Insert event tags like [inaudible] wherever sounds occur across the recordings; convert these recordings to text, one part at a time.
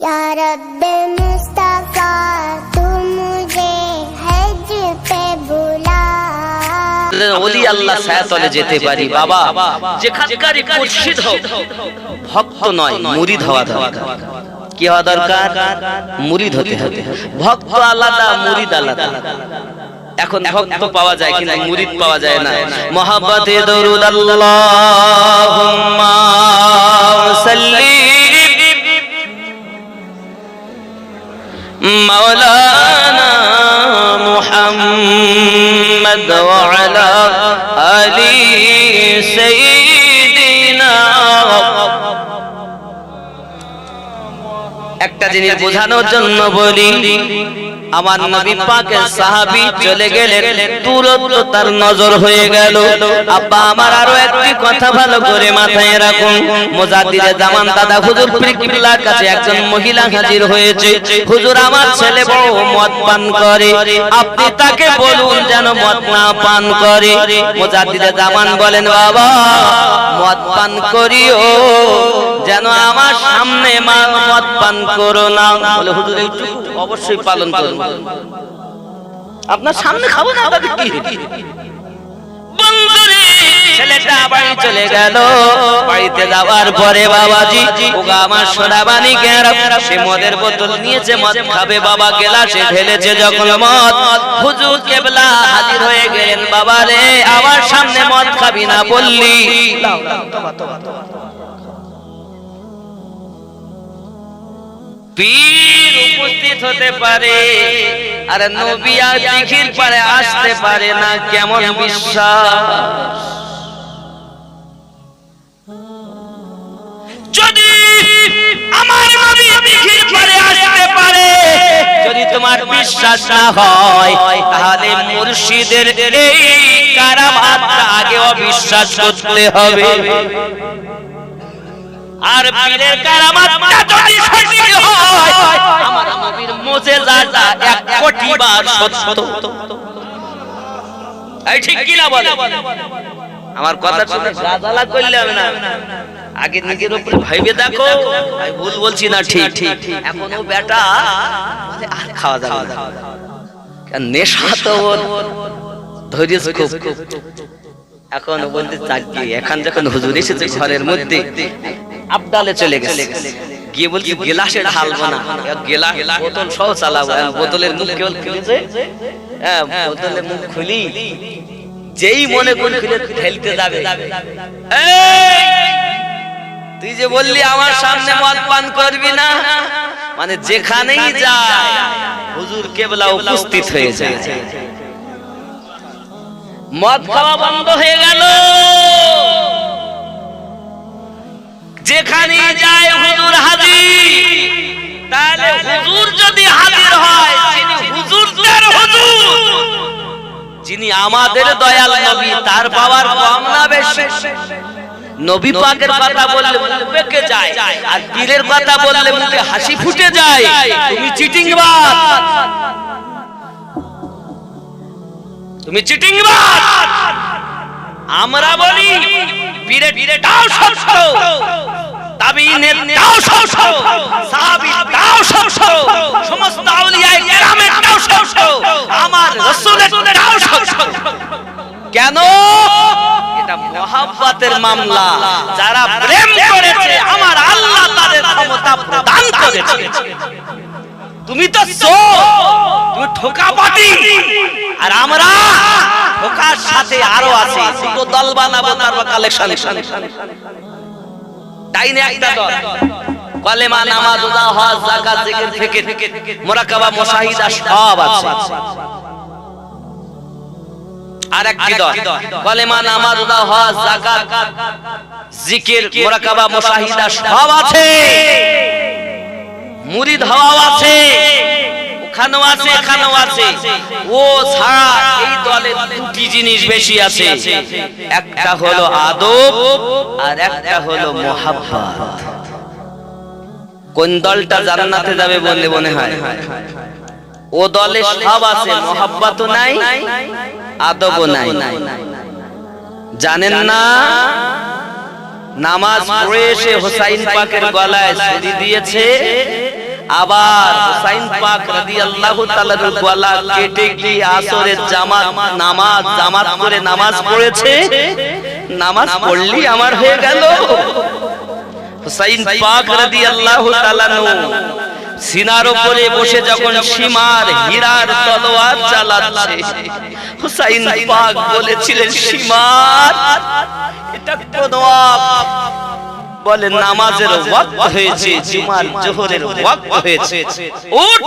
या रब मुस्तफा तू मुझे हज पे बुला ওলি আল্লাহ ছায়াতলে যেতে পারি বাবা যেখানকারই মুর্শিদ হোক ভক্ত নয় মুরিদ হওয়া দরকার কি হওয়া দরকার মুরিদ হতে হবে ভক্ত আলাদা মুরিদ আলাদা এখন ভক্ত পাওয়া যায় কিন্তু মুরিদ পাওয়া যায় না মহাব্বতে দরুদ আল্লাহুম্মা সাল্লি مولانا محمد وعلى آل سيدنا একটা জিনিস বোঝানোর জন্য বলি আমার নবী পাকের সাহাবী চলে গেলেন তুরন্ত তার নজর হয়ে গেল। আব্বা আমার আরও একটি কথা ভালো করে মাথায় রাখুন। মুজাদ্দিদে জামান দাদা হুজুর পীর কিবলার কাছে একজন মহিলা হাজির হয়েছে। হুজুর আমার ছেলে বড় মদ পান করে। আপনি তাকে বলুন যেন মদ না পান করে। মুজাদ্দিদে জামান বলেন বাবা মদ পান করিও। যেন আমার সামনে মা মদ পান করো না। বলে হুজুর একটু অবশ্যই পালন করুন আপনার সামনে খাব না তাতে কি বন্ধুরে ছেলেটা বাড়ি চলে গেল বাড়িতে যাওয়ার পরে বাবাজি ওগা আমার সোনাবানি গেরাম সে মদের বোতল নিয়েছে মদ খাবে বাবা গেলাসে ঢেলেছে যখন মদ হুজুর কেবলা হাজির হয়ে গেলেন বাবা রে আমার সামনে মদ খাবি না বললি পীর উপস্থিত হতে পারে। আর নবী দিঘির পারে আসতে পারে না, কেমন বিশ্বাস? যদি আমার দিঘির পারে আসতে পারে, যদি তোমার বিশ্বাস না হয়, তাহলে মুর্শিদের এই কারামাতটা আগে অবিশ্বাস করতে হবে। আর পীরের কারামাতটা যদি সত্যি হয়, আমার ঠিক আমার কথা শুনে গাজালা হবে না। আগে নিজের উপরে ভাইবে দেখো, আমি ভুল বলছি না, ঠিক ঠিক। এখনও বেটা আর খাওয়া দাওয়া নেশা তো ধৈর্য খুব। এখন বলতে চাকরি, এখন যখন হুজুর এসেছে ঘরের মধ্যে আবডালে চলে গেছে। গিয়ে বলছি গেলাসে ঢালবো না। গেলা বোতল সহ চালাবো। হ্যাঁ, বোতলের মুখ কেবল খুলেছে হ্যাঁ বোতলের মুখ খুলি। যেই মনে করে খুলে ঠেলতে যাবে। এই, তুই যে বললি আমার সামনে মদ পান করবি না। মানে যেখানেই যায় হুজুর কেবলা উপস্থিত হয়ে যায়। মদ খাওয়া বন্ধ হয়ে গেল। যেখানে যায় হুজুর হাজির, তাহলে হুজুর যদি হাজির হয় যিনি হুজুরদের হুজুর। যিনি আমাদের দয়াল নবী, তার পাওয়ার কম না বেশি। নবী পাকের কথা বললে মুখ যায়, আর পীরের কথা বললে মুখে হাসি ফুটে যায়। তুমি চিটিং তুমি চিটিং আমরা বলি পীরের পীরেটাও সত্য। তাবিনের তাও সত্য। সাহাবীটাও সত্য। সমস্ত আউলিয়ায়ে কেরামের তাও সত্য। আমার রাসূলের তাও সত্য। কেন? এটা মহাব্বতের মামলা। যারা প্রেম করেছে, আমার আল্লাহ তাদের ক্ষমতা প্রদান করেছে। তুমি তো চোর তুমি ঠোকা পাটি আর আমরা ঠোকার সাথে আরও আছে। দুটো দল বানাবো তারপর কালেকশন ডাইনে একটা দল। কলেমা, নামাজ রোজা হজ, যাকাত, জিকির, ফিকির। মুরাকাবা, মুশাহিদা সব আছে। আর একটি দল। কলেমা, নামাজ হজ, যাকাত, জিকির, মুরাকাবা সব আছে। মুরিদ হওয়াও আছে। ওখানেও আছে ও ছাড়া এই দলে দুটি জিনিস বেশি আছে। একটা হলো আদব আর একটা হলো মোহাব্বত। কোন দলটা জান্নাতে যাবে বলে মনে হয়? ও দলে সব আছে, মোহাব্বতও নাই, আদবও নাই। জানেন না, নামাজ পড়ে এসে হোসাইন পাকের গলায় দিয়েছে আবার হুসাইন পাক রাদিয়াল্লাহু তাআলার গলা কেটে গিয়ে আসরের জামাত নামাজ জামাত করে নামাজ পড়েছে। নামাজ পড়লি আমার হয়ে গেল। হুসাইন পাক রাদিয়াল্লাহু তাআলা সিনার উপরে বসে যখন সীমার হীরার তলোয়ার চালাচ্ছে। হুসাইন পাক বলেছিলেন সীমার এটা কোন বলে নামাজের ওয়াক্ত হয়েছে জুমার জোহরের ওয়াক্ত হয়েছে। উঠ!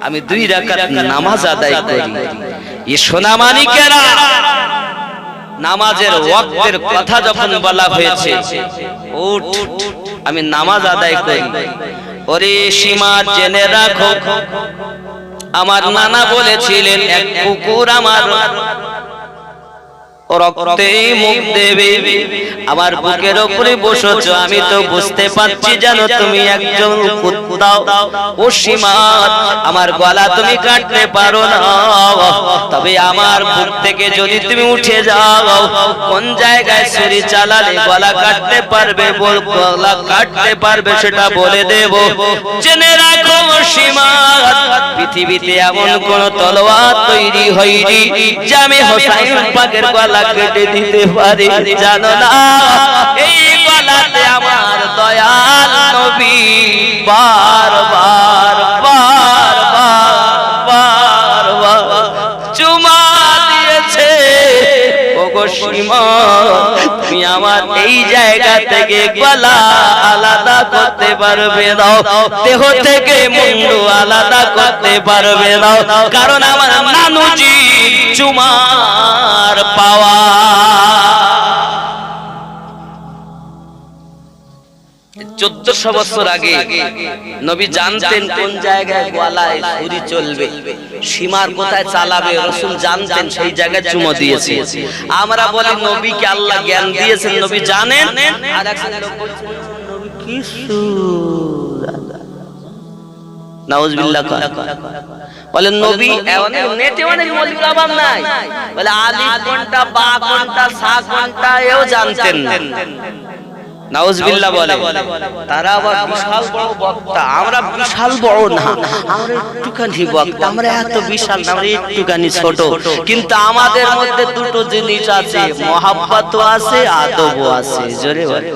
আমি দুই রাকাত নামাজ আদায় করি। এ সোনা মানিকেরা নামাজের ওয়াক্তের কথা যখন বলা হয়েছে উঠ! আমি নামাজ আদায় করি। ওরে সীমা জেনে রাখো। আমার নানা বলেছিলেন এক কুকুর আমার আমার গলা তুমি কাটতে পারো না। তবে আমার বুক থেকে যদি তুমি উঠে যাও, কোন জায়গায় ছুরি চালালে গলা কাটতে পারবে বল, গলা কাটতে পারবে সেটা বলে দেব। জেনে রাখো পৃথিবীতে এমন কোন তলোয়ার তৈরি হয়নি, যে আমি হোসাইন পাকের গলা কেটে দিতে পারে জানো না? এই গলাতে আমার দয়াল নবী বার বার বার বার আমার এই জায়গা থেকে গলা আলাদা করতে পারবে দাও দেহ থেকে মুন্ডু আলাদা করতে পারবে দাও কারণ আমার নানুজি চুমার পাওয়া চোদ্দশো বছর আগে নবী জানতেন কোন জায়গায় গলায় ছুরি চলবে, সীমার কোথায় চালাবে, রসুল জানতেন সেই জায়গায় চুমো দিয়েছে। আমরা বলি, নবীকে আল্লাহ জ্ঞান দিয়েছেন, নবী জানেন। আর নবী। বলে, নবী অনেক নেটে বা কোনটা সা কোনটা জানতেন। না নাউজবিল্লাহ বলে। তারা আবার বিশাল বড় বক্তা। আমরা বিশাল বড় না। আমরা একটুখানি বক্তা। আমরা এত বিশাল না আমরা একটুখানি ছোট। কিন্তু আমাদের মধ্যে দুটো জিনিস আছে। মহাব্বতও আছে আদবও আছে। জোরে বলে।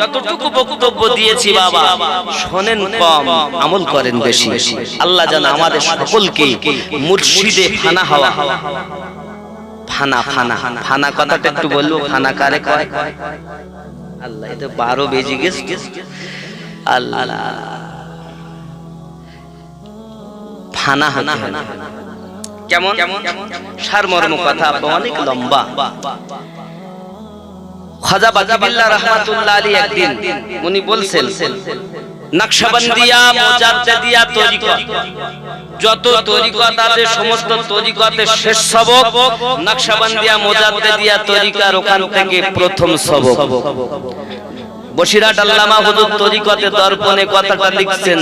যতটুকু বক্তব্য দিয়েছি বাবা শোনেন কম আমল করেন বেশি। আল্লাহ যেন আমাদের সকলকে মুর্শিদে ফানা হওয়া। ফানা ফানা। ফানা কথাটা একটু বলব ফানা কারে কয়? আল্লাহ। এটা বারো বেজে গেছে। আল্লাহ। ফানা হানা কেমন? সারমর্ম কথা অনেক লম্বা। খাজা বাকিবিল্লাহ রহমাতুল্লাহ আলী একদিন উনি বলছেন যত প্রথম বসিরাট আল্লামা হুজুর তরিকতে দর্পণে কথাটা লিখছেন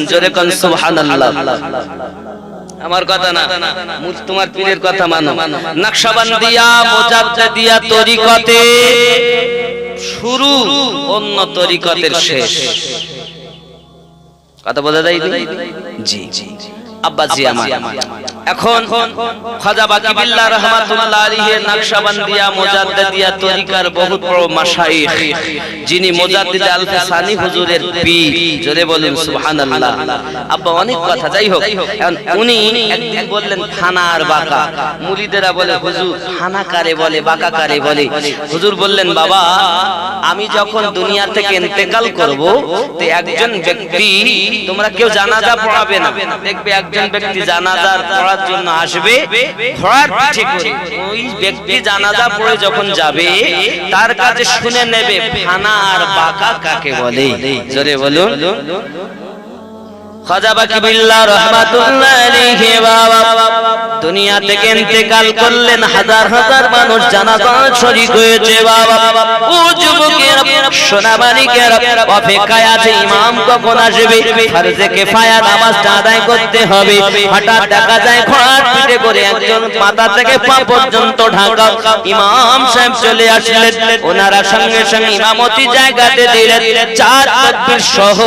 আমার কথা না তোমার পীরের কথা মানো। নকশবন্দিয়া, মুজাদ্দিদিয়া তরিকতে শুরু অন্য তরিকতের শেষ। কথা বোঝা যায় জি জি আব্বাজি আমার। এখন খাজা বাকিবিল্লাহ রহমাতুল্লাহ আলাইহি নকশবন্দিয়া, মুজাদ্দিদিয়া তরিকার বহুত বড় মাশাইখ। যিনি মুজাদ্দিদ আল হাসানি হুজুরের পীর। জোরে বলেন, সুবহানাল্লাহ। আব্বা, অনেক কথা, যাই হোক। উনি একদিন বললেন থানা আর বাঁকা। মুরিদেরা বলে, হুজুর, থানা কারে বলে, বাঁকা কারে বলে? হুজুর বললেন, বাবা, আমি যখন দুনিয়া থেকে ইন্তেকাল করব, তো একজন ব্যক্তি তোমরা কেউ জানাজা পড়াবে না। দেখবে একজন ব্যক্তি জানাজার পড়ার জন্য আসবে ঘোড়ার পিঠে করে। ওই ব্যক্তি জানাজা পড়ে যখন যাবে, তার কাছে শুনে নেবে, ফানা আর বাঁকা কাকে বলে? জোরে বলুন। খাজা করলেন হাজার হাজার মানুষ হয়েছে বাবা। ও যুবকের সোনামানিকের অপেক্ষায় আছে ইমাম কখন আসবে? আদায় করতে হবে। হঠাৎ দেখা যায় পিঠে করে একজন থেকে পা পর্যন্ত ঢাকা। ইমাম সাহেব চলে আসলেন। ওনারা সঙ্গে সঙ্গে ইমামতি জায়গাতে দিলেন। চার তাকবীর সহ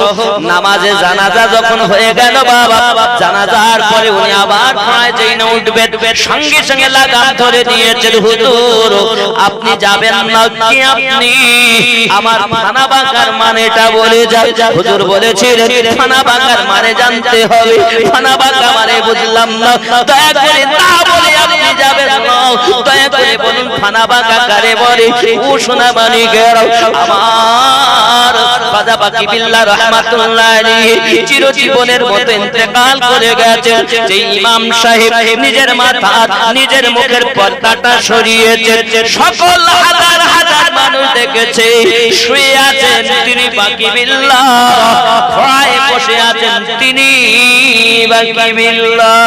নামাজে জানাজা যখন হয়ে গেল বাবা। জানাজার পরে উনি আবার ঘোড়ায় যেই না উঠবেন, সঙ্গে সঙ্গে লাগাম ধরে দিয়েছেন হুজুর, আপনি যাবেন না কি আপনি? আমার ফানা বাঁকার মানেটা বলে যান। হুজুর বলেছিলেন ফানা বাঁকার মানে জানতে হবে। ফানা বাঁকা মানে বুঝলাম না। দয়া করে না বলে আপনি যাবেন না। দয়া করে বলুন ফানা বাঁকা কারে বলে? ও সোনা মানি গেল আমার খাজা বাকি বিল্লাহ রহমাতুল্লাহ আলাইহি চিরজীবনের মতো ইন্তেকাল করে গেছেন। যে ইমাম সাহেব নিজের মাথা, নিজের মুখের পর্দাটা সরিয়েছেন। সকল হাজার হাজার মানুষ দেখেছে, শুয়ে আছেন তিনি বাকি বিল্লাহ বসে আছেন তিনি বাকি বিল্লাহ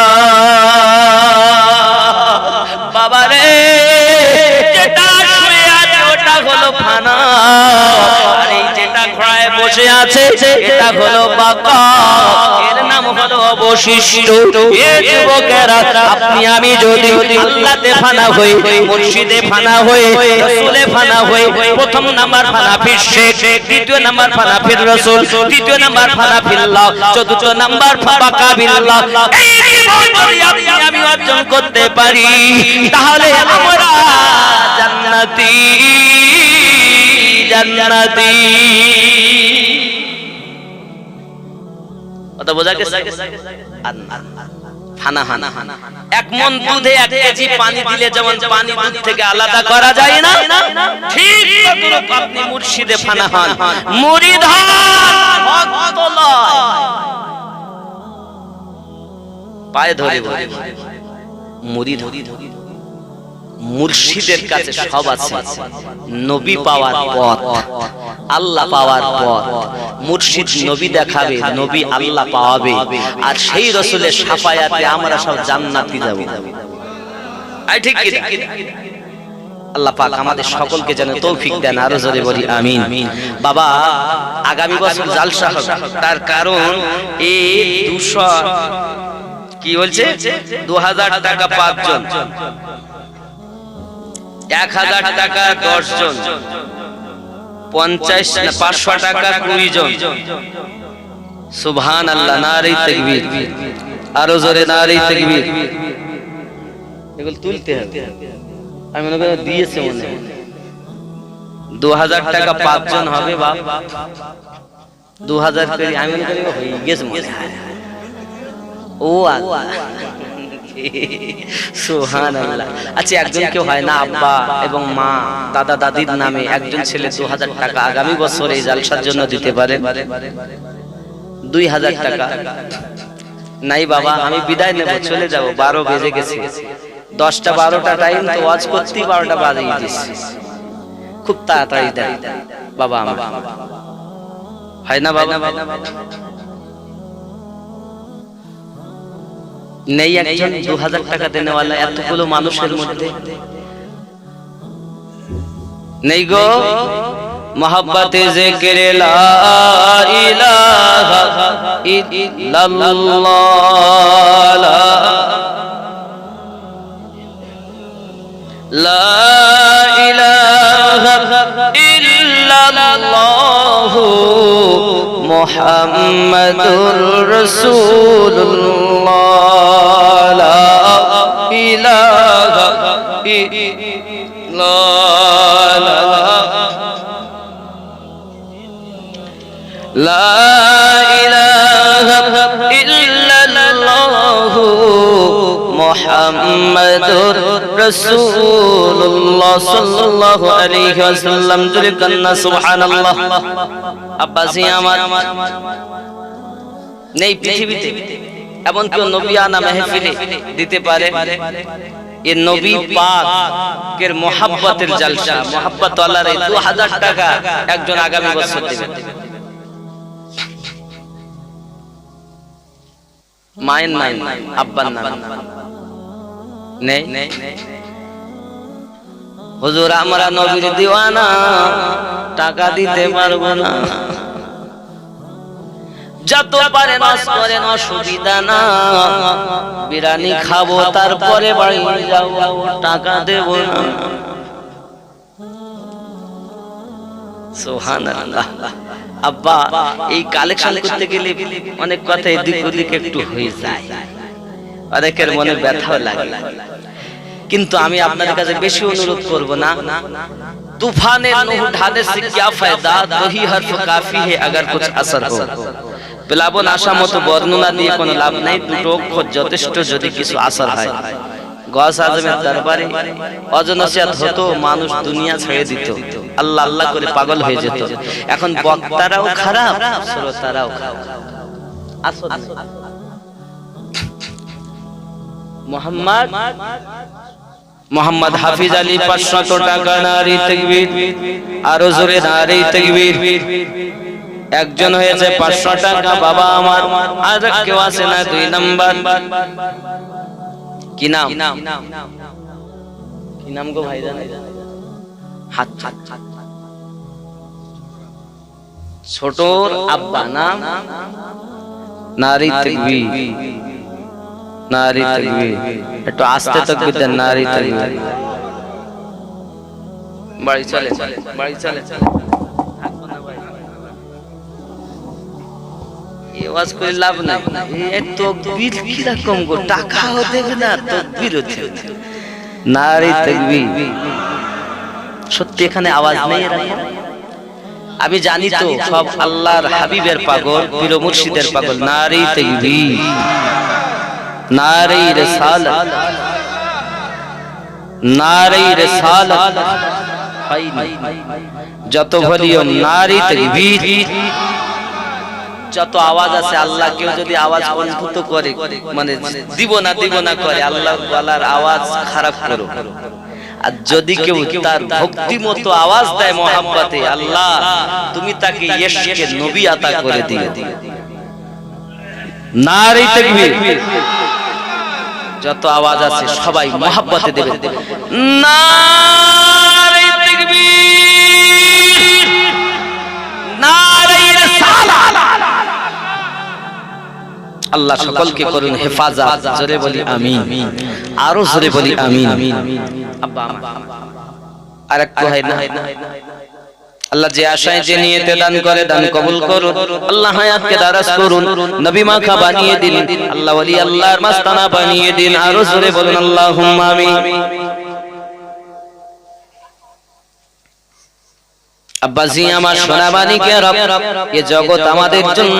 বাবা রে, যেটা শুয়ে আছে ওটা হলো ফানা। ঘোড়ায় বসে আছে, এটা হলো বাবা এর নাম হলো অবশিষ্ট। আপনি আমি যদি আল্লাহতে ফানা হই, মুর্শিদে ফানা হই, রাসূলে ফানা হই, প্রথম নাম্বার ফানা ফির শেখ, দ্বিতীয় নাম্বার ফানা ফির রাসূল, তৃতীয় নাম্বার ফানা ফিল্লাহ চতুর্থ নাম্বার ফানা কাবিল্লাহ আমি অর্জন করতে পারি, তাহলে আমরা জান্নাতি। জান্নাতি। কথা বোঝা গেছে? আর না, হানা এক মন দুধে এক কেজি পানি দিলে যেমন পানি দুধ থেকে আলাদা করা যায় না ঠিক আপনি মুর্শিদে ফানা হন। মুরিদ হন। পায়ে ধরে বলি মুরিদ মুর্শিদের কাছে সব আছে। নবী পাওয়ার পথ। আল্লাহ পাওয়ার পথ। মুর্শিদ নবী দেখাবে নবী আল্লাহ পাওয়াবে। আর সেই রসুলের সাফায়াতে আমরা সব জান্নাতি যাব। আই ঠিক কি আল্লাহ পাক আমাদের সকলকে যেন তৌফিক দেন আরও জোরে বলি আমিন। বাবা আগামী বছর জালসা হবে তার কারণ এই দুশো কি বলছে? দু হাজার টাকা পাঁচজন। এক হাজার টাকা দশ জন পঞ্চাশ পাঁচশো টাকা কুড়ি জন সুবহান আল্লাহ নারী তকবীর, আরও জোরে নারী তকবীর। এগুলো তুলতে হবে। আমি মনে করি দিয়েছে মনে দু হাজার টাকা পাঁচজন হবে বাপ। দু হাজার আমি মনে করি হয়ে গেছে ও আল্লাহ। [laughs] আচ্ছা একজন কেউ হয় না আব্বা এবং মা দাদা দাদির নামে একজন ছেলে দু হাজার টাকা আগামী বছর এই জালসার জন্য দিতে পারে। দুই হাজার টাকা। নাই বাবা আমি বিদায় নেব চলে যাব বারো বেজে গেছে। দশটা বারোটা টাইম তো ওয়াজ করতেই বারোটা বাজিয়ে দিচ্ছি। খুব তাড়াতাড়ি দেয়। বাবা আমার। হয় না বাবা। নেই একজন দু হাজার টাকা দেনেওয়ালা এতগুলো মানুষের মধ্যে। নেই গো মোহাব্বতে জিকির লা ইলাহা ইল্লাল্লাহ। লা ইলাহা মুহাম্মাদুর রাসূলুল্লাহ লা ইলাহা ইল্লাল্লাহ لا মুহাম্মাদুর রাসূলুল্লাহ সাল্লাল্লাহু আলাইহি ওয়াসাল্লাম কান্না সুবহানাল্লাহ আব্বাসি আমার নেই পৃথিবীতে এমন কেউ নবী আনা দিতে পারে এ নবী পাক এর মোহাব্বতের জলসা মোহাব্বত আল্লাহর 2000 টাকা একজন আগামী বছর দিবেন মায়ের নাম আব্বার নাম নেই হুজুর, আমরা নবীর দিওয়ানা, টাকা দিতে পারব না। যত না। বিরিয়ানি খাব, তারপরে বাড়ি যাব, টাকা দেব না। আব্বা, এই কালেকশন করতে গেলে অনেক কথা এদিক ওদিক একটু হয়ে যায়। অনেকের মনে ব্যথাও লাগে কিন্তু আমি আপনাদের কাছে বেশি অনুরোধ করব না तूफान नूह ढाने से क्या फायदा वही हर्फ काफी है अगर कुछ असर हो প্লাবন আসা মতো বর্ণনা দিয়ে কোনো লাভ নেই দুটো অক্ষর যথেষ্ট যদি কিছু আসর হয় গস আজমের দরবারে অজনসিয়াত হতো মানুষ দুনিয়া ছেড়ে দিত আল্লাহ আল্লাহ করে পাগল হয়ে যেত এখন বক্তারাও খারাপ শ্রোতারাও খারাপ আসর নেই। মোহাম্মদ মোহাম্মদ হাফিজ আলী পাঁচশত টাকা নারী আরও জোরে নারী একজন হয়েছে পাঁচশো টাকা, বাবা আমার আর কেউ না, দুই নাম্বার। কি নাম? কি নাম গো ভাই হাত হাত হাত। আব্বা, নাম? নারী নারী তকবীর একটু আস্তে তকবীর দেন নারী তকবীর বাড়ি চলে বাড়ি চলে। এই ওয়াজ করে লাভ নাই। এই তকবীর কীরকম গো? টাকাও দেবে না তকবীরও দেবে নারী তকবীর সত্যি এখানে আওয়াজ নেই এরকম? আমি জানি তো সব আল্লাহর হাবিবের পাগল পীর মুর্শিদের পাগল। নারী তকবীর নারী রিসালাত। নারী হয়নি যত ভলিউম, নারী তকবীর। যত আওয়াজ আছে, আল্লাহ কেউ যদি আওয়াজ অদ্ভুত করে মানে দিব না দিব না করে আল্লাহ ওয়ালার আওয়াজ খারাপ করো আর যদি কেউ তার ভক্তি মতো আওয়াজ দেয় মোহাম্মতে আল্লাহ, তুমি তাকে ইয়েশকে নবী আতা করে দিও। নারী তাকবীর। যত আওয়াজ আছে সবাই মোহাব্বতে দেবে আল্লাহ সকলকে করুন হেফাজত। জোরে বলি আমিন। আরও জোরে বলি আমিন। আব্বা আর একটু হয় না। আল্লাহ যে আশায় যে নিয়েতে দান করে দান কবুল করুন। আল্লাহ হায়াতকে দারাজ করুন। নবী মাখা বানিয়ে দিন আল্লাহ ওলি আল্লাহর মাস্তানা বানিয়ে দিন আরও জোরে বলুন, আল্লাহুম্মা আমিন। আব্বাজি, আমার সোনাবানিকে রব, এ জগৎ আমাদের জন্য